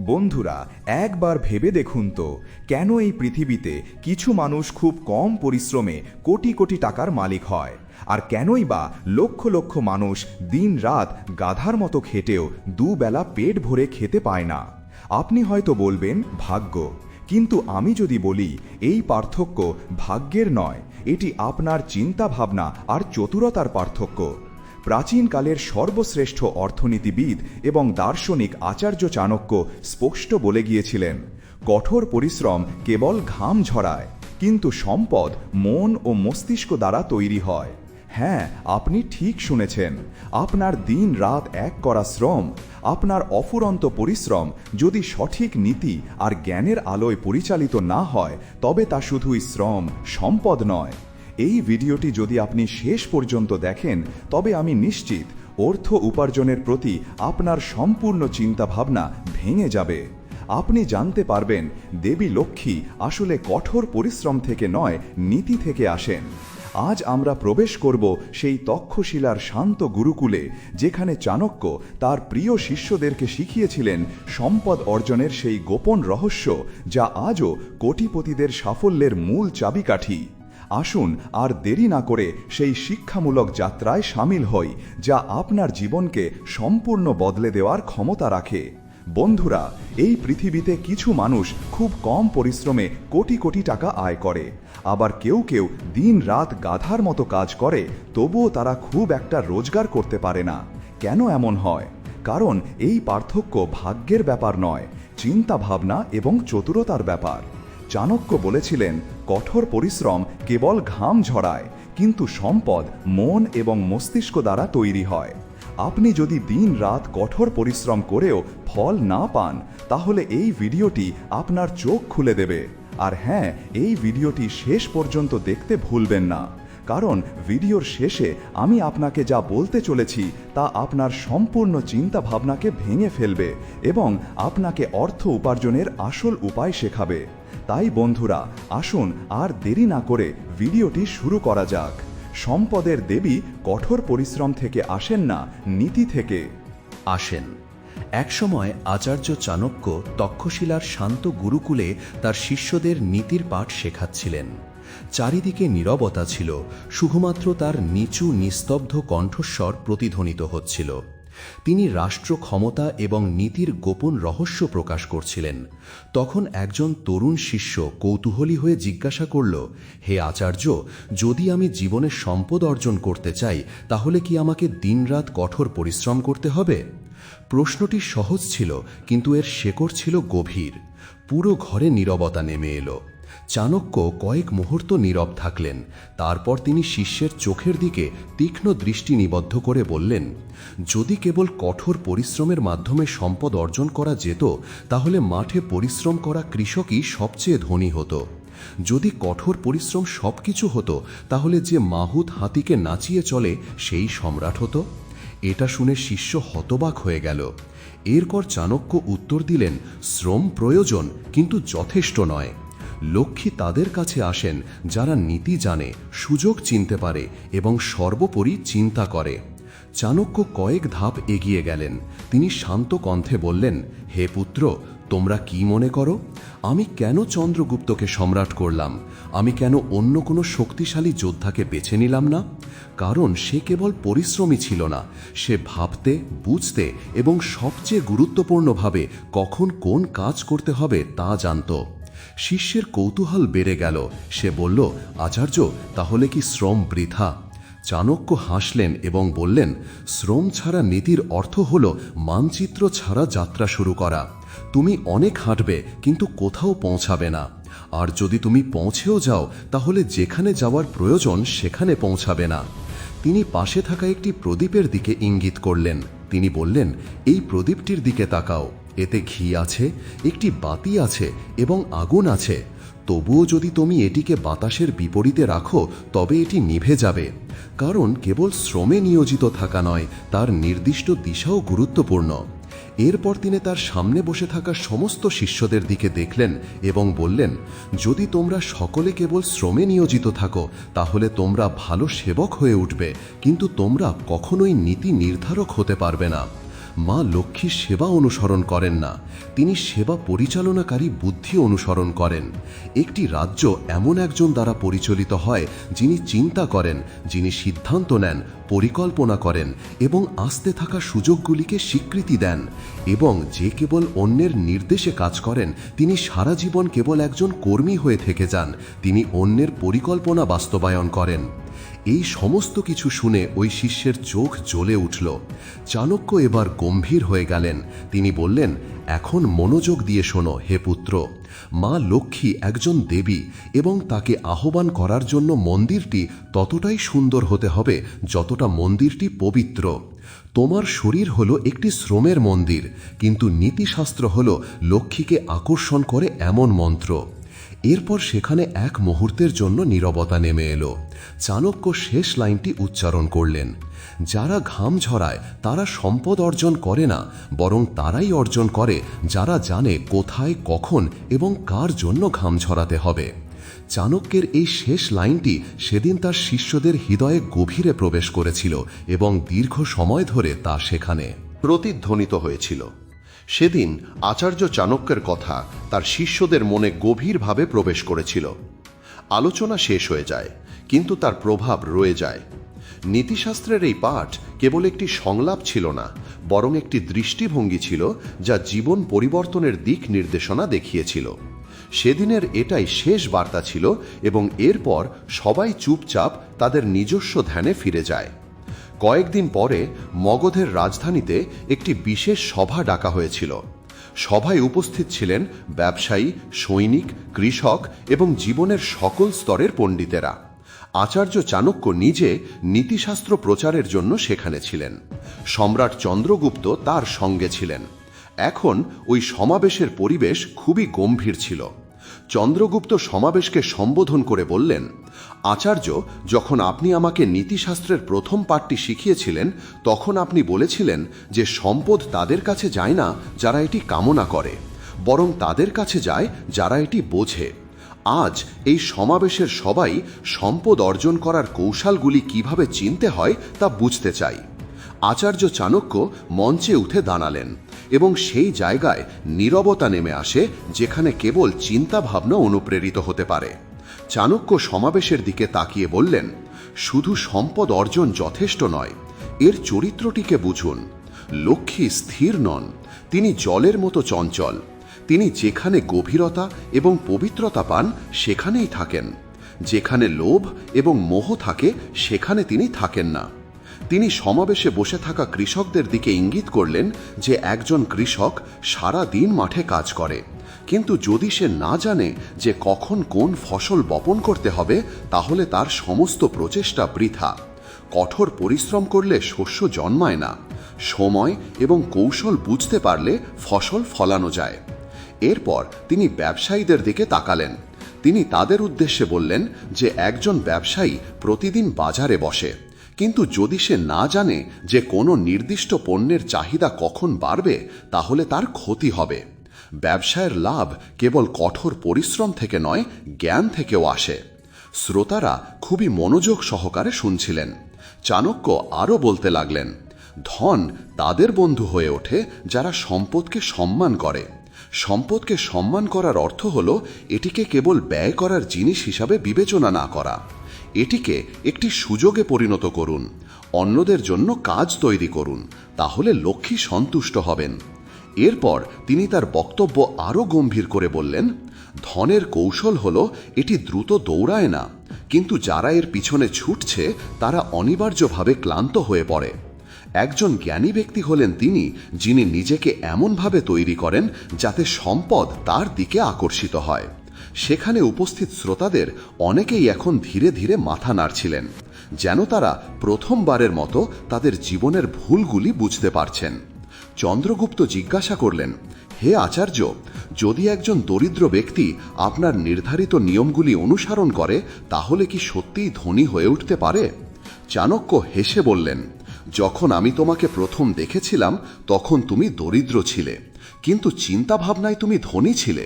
বন্ধুরা, একবার ভেবে দেখুন তো, কেন এই পৃথিবীতে কিছু মানুষ খুব কম পরিশ্রমে কোটি কোটি টাকার মালিক হয়? আর কেনই বা লক্ষ লক্ষ মানুষ দিন রাত গাধার মতো খেটেও দুবেলা পেট ভরে খেতে পায় না? আপনি হয়তো বলবেন, ভাগ্য। কিন্তু আমি যদি বলি, এই পার্থক্য ভাগ্যের নয়, এটি আপনার চিন্তা ভাবনা আর চতুরতার পার্থক্য। প্রাচীনকালের সর্বশ্রেষ্ঠ অর্থনীতিবিদ এবং দার্শনিক আচার্য চাণক্য স্পষ্ট বলে গিয়েছিলেন, কঠোর পরিশ্রম কেবল ঘাম ঝরায়, কিন্তু সম্পদ মন ও মস্তিষ্ক দ্বারা তৈরি হয়। হ্যাঁ আপনি ঠিক শুনেছেন, আপনার দিন রাত এক করা শ্রম, আপনার অফুরন্ত পরিশ্রম যদি সঠিক নীতি আর জ্ঞানের আলোয় পরিচালিত না হয়, তবে তা শুধুই শ্রম, সম্পদ নয়। এই ভিডিওটি যদি আপনি শেষ পর্যন্ত দেখেন, তবে আমি নিশ্চিত অর্থ উপার্জনের প্রতি আপনার সম্পূর্ণ চিন্তাভাবনা ভেঙে যাবে। আপনি জানতে পারবেন দেবী লক্ষ্মী আসলে কঠোর পরিশ্রম থেকে নয়, নীতি থেকে আসেন। আজ আমরা প্রবেশ করব সেই তক্ষশিলার শান্ত গুরুকুলে, যেখানে চাণক্য তার প্রিয় শিষ্যদেরকে শিখিয়েছিলেন সম্পদ অর্জনের সেই গোপন রহস্য, যা আজও কোটিপতিদের সাফল্যের মূল চাবিকাঠি। আসুন আর দেরি না করে সেই শিক্ষামূলক যাত্রায় সামিল হই, যা আপনার জীবনকে সম্পূর্ণ বদলে দেওয়ার ক্ষমতা রাখে। বন্ধুরা, এই পৃথিবীতে কিছু মানুষ খুব কম পরিশ্রমে কোটি কোটি টাকা আয় করে। আবার কেউ কেউ দিন রাত গাধার মতো কাজ করে, তবুও তারা খুব একটা রোজগার করতে পারে না। কেন এমন হয়? কারণ এই পার্থক্য ভাগ্যের ব্যাপার নয় চিন্তা ভাবনা এবং চতুরতার ব্যাপার। চাণক্য বলেছিলেন, কঠোর পরিশ্রম কেবল ঘাম ঝরায়, কিন্তু সম্পদ মন এবং মস্তিষ্ক দ্বারা তৈরি হয়। আপনি যদি দিন রাত কঠোর পরিশ্রম করেও ফল না পান, তাহলে এই ভিডিওটি আপনার চোখ খুলে দেবে। আর হ্যাঁ এই ভিডিওটি শেষ পর্যন্ত দেখতে ভুলবেন না। কারণ ভিডিওর শেষে আমি আপনাকে যা বলতে চলেছি, তা আপনার সম্পূর্ণ চিন্তা ভাবনাকে ভেঙে ফেলবে এবং আপনাকে অর্থ উপার্জনের আসল উপায় শেখাবে। তাই বন্ধুরা, আসুন আর দেরি না করে ভিডিওটি শুরু করা যাক। সম্পদের দেবী কঠোর পরিশ্রম থেকে আসেন না, নীতি থেকে। আসেন। একসময় আচার্য চাণক্য তক্ষশিলার শান্ত গুরুকুলে তার শিষ্যদের নীতির পাঠ শেখাচ্ছিলেন। চারিদিকে নীরবতা ছিল, শুধুমাত্র তার নিচু নিস্তব্ধ কণ্ঠস্বর প্রতিধ্বনিত হচ্ছিল। তিনি রাষ্ট্র ক্ষমতা এবং নীতির গোপন রহস্য প্রকাশ করছিলেন। তখন একজন তরুণ শিষ্য কৌতূহলী হয়ে জিজ্ঞাসা করল, হে আচার্য, যদি আমি জীবনে সম্পদ অর্জন করতে চাই, তাহলে কি আমাকে দিনরাত কঠোর পরিশ্রম করতে হবে? প্রশ্নটি সহজ ছিল, কিন্তু এর শেকড় ছিল গভীর। পুরো ঘরে নীরবতা নেমে এলো। চাণক্য কয়েক মুহূর্ত নীরব থাকলেন। তারপর তিনি শিষ্যের চোখের দিকে তীক্ষ্ণ দৃষ্টি নিবদ্ধ করে বললেন, যদি কেবল কঠোর পরিশ্রমের মাধ্যমে সম্পদ অর্জন করা যেত, তাহলে মাঠে পরিশ্রম করা কৃষকই সবচেয়ে ধনী হতো। যদি কঠোর পরিশ্রম সবকিছু হতো, তাহলে যে মাহুত হাতিকে নাচিয়ে চলে, সেই সম্রাট হতো। এটা শুনে শিষ্য হতবাক হয়ে গেল। এরপর চাণক্য উত্তর দিলেন, শ্রম প্রয়োজন, কিন্তু যথেষ্ট নয়। লক্ষ্মী তাদের কাছে আসেন, যারা নীতি জানে, সুযোগ চিনতে পারে এবং সর্বোপরি চিন্তা করে। চাণক্য কয়েক ধাপ এগিয়ে গেলেন। তিনি শান্ত কণ্ঠে বললেন, হে পুত্র, তোমরা কি মনে করো? আমি কেন চন্দ্রগুপ্তকে সম্রাট করলাম? আমি কেন অন্য কোনো শক্তিশালী যোদ্ধাকে বেছে নিলাম না? কারণ সে কেবল পরিশ্রমী ছিল না। সে ভাবতে, বুঝতে এবং সবচেয়ে গুরুত্বপূর্ণভাবে কখন কোন কাজ করতে হবে তা জানত। শিষ্যের কৌতূহল বেড়ে গেল। সে বলল, আচার্য, তাহলে কি শ্রম বৃথা? চাণক্য হাসলেন এবং বললেন, শ্রম ছাড়া নীতির অর্থ হল মানচিত্র ছাড়া যাত্রা শুরু করা। তুমি অনেক হাঁটবে, কিন্তু কোথাও পৌঁছাবে না। আর যদি তুমি পৌঁছেও যাও, তাহলে যেখানে যাওয়ার প্রয়োজন, সেখানে পৌঁছাবে না। তিনি পাশে থাকা একটি প্রদীপের দিকে ইঙ্গিত করলেন। তিনি বললেন, এই প্রদীপটির দিকে তাকাও। এতে ঘি আছে, একটি বাতি আছে এবং আগুন আছে। তবুও যদি তুমি এটিকে বাতাসের বিপরীতে রাখো, তবে এটি নিভে যাবে। কারণ কেবল শ্রমে নিয়োজিত থাকা নয়, তার নির্দিষ্ট দিশাও গুরুত্বপূর্ণ। এরপর তিনি তার সামনে বসে থাকা সমস্ত শিষ্যদের দিকে দেখলেন এবং বললেন, যদি তোমরা সকলে কেবল শ্রমে নিয়োজিত থাকো, তাহলে তোমরা ভালো সেবক হয়ে উঠবে, কিন্তু তোমরা কখনোই নীতি নির্ধারক হতে পারবে না। মা লক্ষ্মীর সেবা অনুসরণ করেন না। তিনি সেবা পরিচালনাকারী বুদ্ধি অনুসরণ করেন। একটি রাজ্য এমন একজন দ্বারা পরিচালিত হয়, যিনি চিন্তা করেন, যিনি সিদ্ধান্ত নেন, পরিকল্পনা করেন এবং আসতে থাকা সুযোগগুলিকে স্বীকৃতি দেন এবং যে কেবল অন্যের নির্দেশে কাজ করেন, তিনি সারা জীবন কেবল একজন কর্মী হয়ে থেকে যান। তিনি অন্যের পরিকল্পনা বাস্তবায়ন করেন। এই সমস্ত কিছু শুনে ওই শিষ্যের চোখ জ্বলে উঠল। চাণক্য এবার গম্ভীর হয়ে গেলেন। তিনি বললেন, এখন মনোযোগ দিয়ে শোনো হে পুত্র। মা লক্ষ্মী একজন দেবী এবং তাকে আহ্বান করার জন্য মন্দিরটি ততটাই সুন্দর হতে হবে যতটা মন্দিরটি পবিত্র। তোমার শরীর হলো একটি শ্রমের মন্দির, কিন্তু নীতিশাস্ত্র হল লক্ষ্মীকে আকর্ষণ করে এমন মন্ত্র। এরপর সেখানে এক মুহূর্তের জন্য নীরবতা নেমে এলো। চাণক্য শেষ লাইনটি উচ্চারণ করলেন। যারা ঘাম ঝরায়, তারা সম্পদ অর্জন করে না, বরং তারাই অর্জন করে, যারা জানে কোথায়, কখন এবং কার জন্য ঘাম ঝরাতে হবে। চাণক্যের এই শেষ লাইনটি সেদিন তার শিষ্যদের হৃদয়ে গভীরে প্রবেশ করেছিল এবং দীর্ঘ সময় ধরে তা সেখানে প্রতিধ্বনিত হয়েছিল। সেদিন আচার্য চাণক্যের কথা তার শিষ্যদের মনে গভীরভাবে প্রবেশ করেছিল। আলোচনা শেষ হয়ে যায়, কিন্তু তার প্রভাব রয়ে যায়। নীতিশাস্ত্রের এই পাঠ কেবল একটি সংলাপ ছিল না, বরং একটি দৃষ্টিভঙ্গি ছিল যা জীবন পরিবর্তনের দিক নির্দেশনা দেখিয়েছিল। সেদিনের এটাই শেষ বার্তা ছিল এবং এরপর সবাই চুপচাপ তাদের নিজস্ব ধ্যানে ফিরে যায়। কয়েকদিন পরে মগধের রাজধানীতে একটি বিশেষ সভা ডাকা হয়েছিল। সভায় উপস্থিত ছিলেন ব্যবসায়ী, সৈনিক, কৃষক এবং জীবনের সকল স্তরের পণ্ডিতেরা। আচার্য চাণক্য নিজে নীতিশাস্ত্র প্রচারের জন্য সেখানে ছিলেন। সম্রাট চন্দ্রগুপ্ত তার সঙ্গে ছিলেন। এখন ওই সমাবেশের পরিবেশ খুবই গম্ভীর ছিল। চন্দ্রগুপ্ত সমাবেশকে সম্বোধন করে বললেন, আচার্য, যখন আপনি আমাকে নীতিশাস্ত্রের প্রথম পাঠটি শিখিয়েছিলেন, তখন আপনি বলেছিলেন যে সম্পদ তাদের কাছে যায় না, যারা এটি কামনা করে, বরং তাদের কাছে যায় যারা এটি বোঝে। আজ এই সমাবেশের সবাই সম্পদ অর্জন করার কৌশলগুলি কীভাবে চিনতে হয় তা বুঝতে চাই। আচার্য চাণক্য মঞ্চে উঠে দাঁড়ালেন। এবং সেই জায়গায় নীরবতা নেমে আসে, যেখানে কেবল চিন্তাভাবনা অনুপ্রেরিত হতে পারে। চাণক্য সমাবেশের দিকে তাকিয়ে বললেন, শুধু সম্পদ অর্জন যথেষ্ট নয়, এর চরিত্রটিকে বুঝুন। লক্ষ্মী স্থির নন, তিনি জলের মতো চঞ্চল। তিনি যেখানে গভীরতা এবং পবিত্রতা পান, সেখানেই থাকেন। যেখানে লোভ এবং মোহ থাকে, সেখানে তিনি থাকেন না। তিনি সমাবেশে বসে থাকা কৃষকদের দিকে ইঙ্গিত করলেন যে একজন কৃষক সারা দিন মাঠে কাজ করে। কিন্তু যদি সে না জানে যে কখন কোন ফসল বপন করতে হবে, তাহলে তার সমস্ত প্রচেষ্টা বৃথা। কঠোর পরিশ্রম করলে শস্য জন্মায় না। সময় এবং কৌশল বুঝতে পারলে ফসল ফলানো যায়। এরপর তিনি ব্যবসায়ীদের দিকে তাকালেন। তিনি তাদের উদ্দেশ্যে বললেন যে একজন ব্যবসায়ী প্রতিদিন বাজারে বসে। কিন্তু যদি সে না জানে যে কোনো নির্দিষ্ট পণ্যের চাহিদা কখন বাড়বে, তাহলে তার ক্ষতি হবে। ব্যবসায়ের লাভ কেবল কঠোর পরিশ্রম থেকে নয়, জ্ঞান থেকেও আসে। শ্রোতারা খুবই মনোযোগ সহকারে শুনছিলেন। চাণক্য আরও বলতে লাগলেন, ধন তাদের বন্ধু হয়ে ওঠে যারা সম্পদকে সম্মান করে। সম্পদকে সম্মান করার অর্থ হল এটিকে কেবল ব্যয় করার জিনিস হিসাবে বিবেচনা না করা। এটিকে একটি সুযোগে পরিণত করুন। অন্যদের জন্য কাজ তৈরি করুন, তাহলে লক্ষ্মী সন্তুষ্ট হবেন। এরপর তিনি তার বক্তব্য আরও গম্ভীর করে বললেন, ধনের কৌশল হল এটি দ্রুত দৌড়ায় না, কিন্তু যারা এর পিছনে ছুটছে, তারা অনিবার্যভাবে ক্লান্ত হয়ে পড়ে। একজন জ্ঞানী ব্যক্তি হলেন তিনি, যিনি নিজেকে এমনভাবে তৈরি করেন যাতে সম্পদ তার দিকে আকর্ষিত হয়। সেখানে উপস্থিত শ্রোতাদের অনেকেই এখন ধীরে ধীরে মাথা নাড়ছিলেন, যেন তারা প্রথমবারের মতো তাদের জীবনের ভুলগুলি বুঝতে পারছেন। চন্দ্রগুপ্ত জিজ্ঞাসা করলেন, হে আচার্য, যদি একজন দরিদ্র ব্যক্তি আপনার নির্ধারিত নিয়মগুলি অনুসরণ করে, তাহলে কি সত্যিই ধনী হয়ে উঠতে পারে? চাণক্য হেসে বললেন, যখন আমি তোমাকে প্রথম দেখেছিলাম, তখন তুমি দরিদ্র ছিলে, কিন্তু চিন্তাভাবনায় তুমি ধনী ছিলে।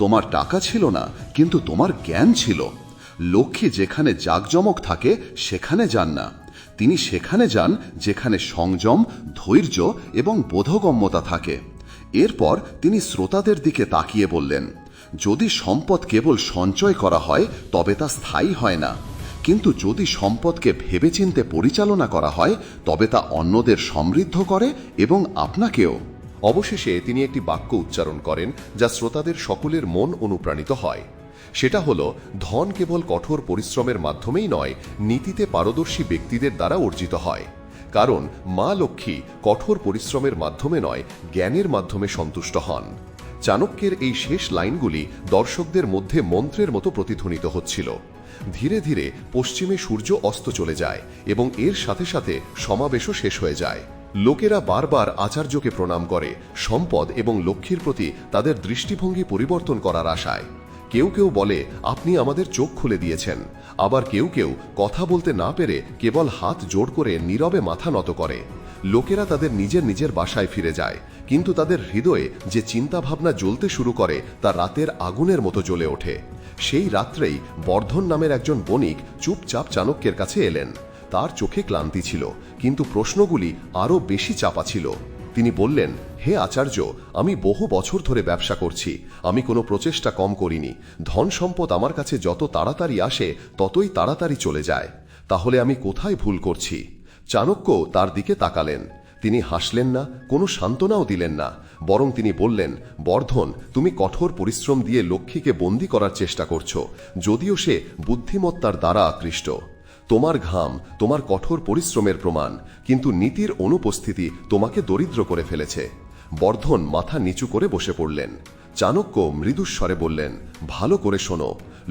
তোমার টাকা ছিল না, কিন্তু তোমার জ্ঞান ছিল। লক্ষ্মী যেখানে জাকজমক থাকে, সেখানে যান না। তিনি সেখানে যান, যেখানে সংযম, ধৈর্য এবং বোধগম্যতা থাকে। এরপর তিনি শ্রোতাদের দিকে তাকিয়ে বললেন, যদি সম্পদ কেবল সঞ্চয় করা হয়, তবে তা স্থায়ী হয় না। কিন্তু যদি সম্পদকে ভেবেচিন্তে পরিচালনা করা হয়, তবে তা অন্যদের সমৃদ্ধ করে এবং আপনাকেও। অবশেষে তিনি একটি বাক্য উচ্চারণ করেন যা শ্রোতাদের সকলের মন অনুপ্রাণিত হয়। সেটা হল, ধন কেবল কঠোর পরিশ্রমের মাধ্যমেই নয়, নীতিতে পারদর্শী ব্যক্তিদের দ্বারা অর্জিত হয়। কারণ, মা লক্ষ্মী কঠোর পরিশ্রমের মাধ্যমে নয়, জ্ঞানের মাধ্যমে সন্তুষ্ট হন। চাণক্যের এই শেষ লাইনগুলি দর্শকদের মধ্যে মন্ত্রের মতো প্রতিধ্বনিত হচ্ছিল। ধীরে ধীরে পশ্চিমে সূর্য অস্ত চলে যায় এবং এর সাথে সাথে সমাবেশও শেষ হয়ে যায়। লোকেরা বারবার আচার্যকে প্রণাম করে, সম্পদ এবং লক্ষ্মীর প্রতি তাদের দৃষ্টিভঙ্গি পরিবর্তন করার আশায়। কেউ কেউ বলে, আপনি আমাদের চোখ খুলে দিয়েছেন। আবার কেউ কেউ কথা বলতে না পেরে কেবল হাত জোড় করে নীরবে মাথা নত করে। লোকেরা তাদের নিজের নিজের বাসায় ফিরে যায়, কিন্তু তাদের হৃদয়ে যে চিন্তাভাবনা জ্বলতে শুরু করে তা রাতের আগুনের মতো জ্বলে ওঠে। সেই রাত্রেই বর্ধন নামের একজন বণিক চুপচাপ চাণক্যের কাছে এলেন। তার চোখে ক্লান্তি ছিল, কিন্তু প্রশ্নগুলি আরও বেশি চাপা ছিল। তিনি বললেন, হে আচার্য, আমি বহু বছর ধরে ব্যবসা করছি, আমি কোনো প্রচেষ্টা কম করিনি। ধন সম্পদ আমার কাছে যত তাড়াতাড়ি আসে, ততই তাড়াতাড়ি চলে যায়। তাহলে আমি কোথায় ভুল করছি? চাণক্য তার দিকে তাকালেন। তিনি হাসলেন না, কোনো সান্ত্বনাও দিলেন না, বরং তিনি বললেন, বর্ধন, তুমি কঠোর পরিশ্রম দিয়ে লক্ষ্মীকে বন্দি করার চেষ্টা করছ, যদিও সে বুদ্ধিমত্তার দ্বারা আকৃষ্ট। তোমার ঘাম তোমার কঠোর পরিশ্রমের প্রমাণ, কিন্তু নীতির অনুপস্থিতি তোমাকে দরিদ্র করে ফেলেছে। বর্ধন মাথা নিচু করে বসে পড়লেন। চাণক্য মৃদুস্বরে বললেন, ভালো করে শোনো,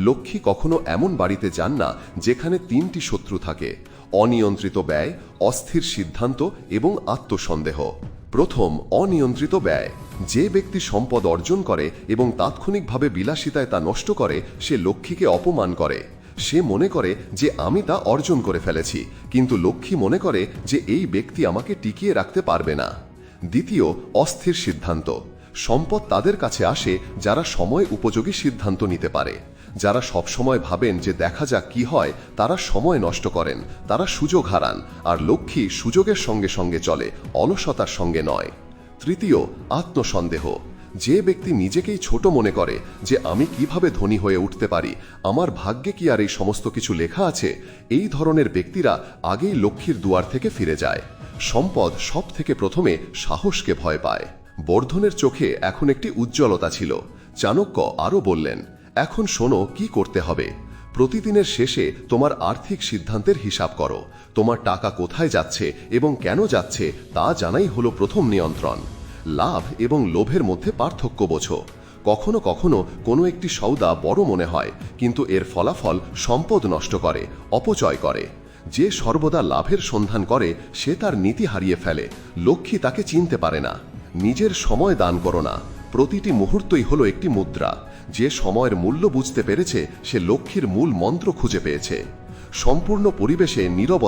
লক্ষ্মী কখনো এমন বাড়িতে যান না যেখানে তিনটি শত্রু থাকে, অনিয়ন্ত্রিত ব্যয়, অস্থির সিদ্ধান্ত এবং আত্মসন্দেহ। প্রথম, অনিয়ন্ত্রিত ব্যয়, যে ব্যক্তি সম্পদ অর্জন করে এবং তাৎক্ষণিকভাবে বিলাসিতায় তা নষ্ট করে, সে লক্ষ্মীকে অপমান করে। সে মনে করে যে আমি তা অর্জন করে ফেলেছি, কিন্তু লক্ষ্মী মনে করে যে এই ব্যক্তি আমাকে টিকিয়ে রাখতে পারবে না। দ্বিতীয়, অস্থির সিদ্ধান্ত। সম্পদ তাদের কাছে আসে যারা সময় উপযোগী সিদ্ধান্ত নিতে পারে। যারা সবসময় ভাবেন যে দেখা যাক কি হয়, তারা সময় নষ্ট করেন, তারা সুযোগ হারান, আর লক্ষ্মী সুযোগের সঙ্গে সঙ্গে চলে, অলসতার সঙ্গে নয়। তৃতীয়, আত্মসন্দেহ। যে ব্যক্তি নিজেকেই ছোট মনে করে যে আমি কীভাবে ধনী হয়ে উঠতে পারি, আমার ভাগ্যে কি আর এই সমস্ত কিছু লেখা আছে, এই ধরনের ব্যক্তিরা আগেই লক্ষ্মীর দুয়ার থেকে ফিরে যায়। সম্পদ সব থেকে প্রথমে সাহসকে ভয় পায়। বর্ধনের চোখে এখন একটি উজ্জ্বলতা ছিল। চাণক্য আরও বললেন, এখন শোনো কি করতে হবে। প্রতিদিনের শেষে তোমার আর্থিক সিদ্ধান্তের হিসাব করো। তোমার টাকা কোথায় যাচ্ছে এবং কেন যাচ্ছে তা জানাই হলো প্রথম নিয়ন্ত্রণ। লাভ এবং লোভের মধ্যে পার্থক্য বোঝো। কখনো কখনো কোনো একটি সৌদা বড় মনে হয়, কিন্তু এর ফলাফল সম্পদ নষ্ট করে, অপচয় করে। যে সর্বদা লাভের সন্ধান করে, সে তার নীতি হারিয়ে ফেলে। লক্ষ্মী তাকে চিনতে পারে না। নিজের সময় দান করো না। প্রতিটি মুহূর্তই হলো একটি মুদ্রা। যে সময়ের মূল্য বুঝতে পেরেছে, সে লক্ষ্মীর মূল মন্ত্র খুঁজে পেয়েছে। সম্পূর্ণ পরিবেশে নীরবতা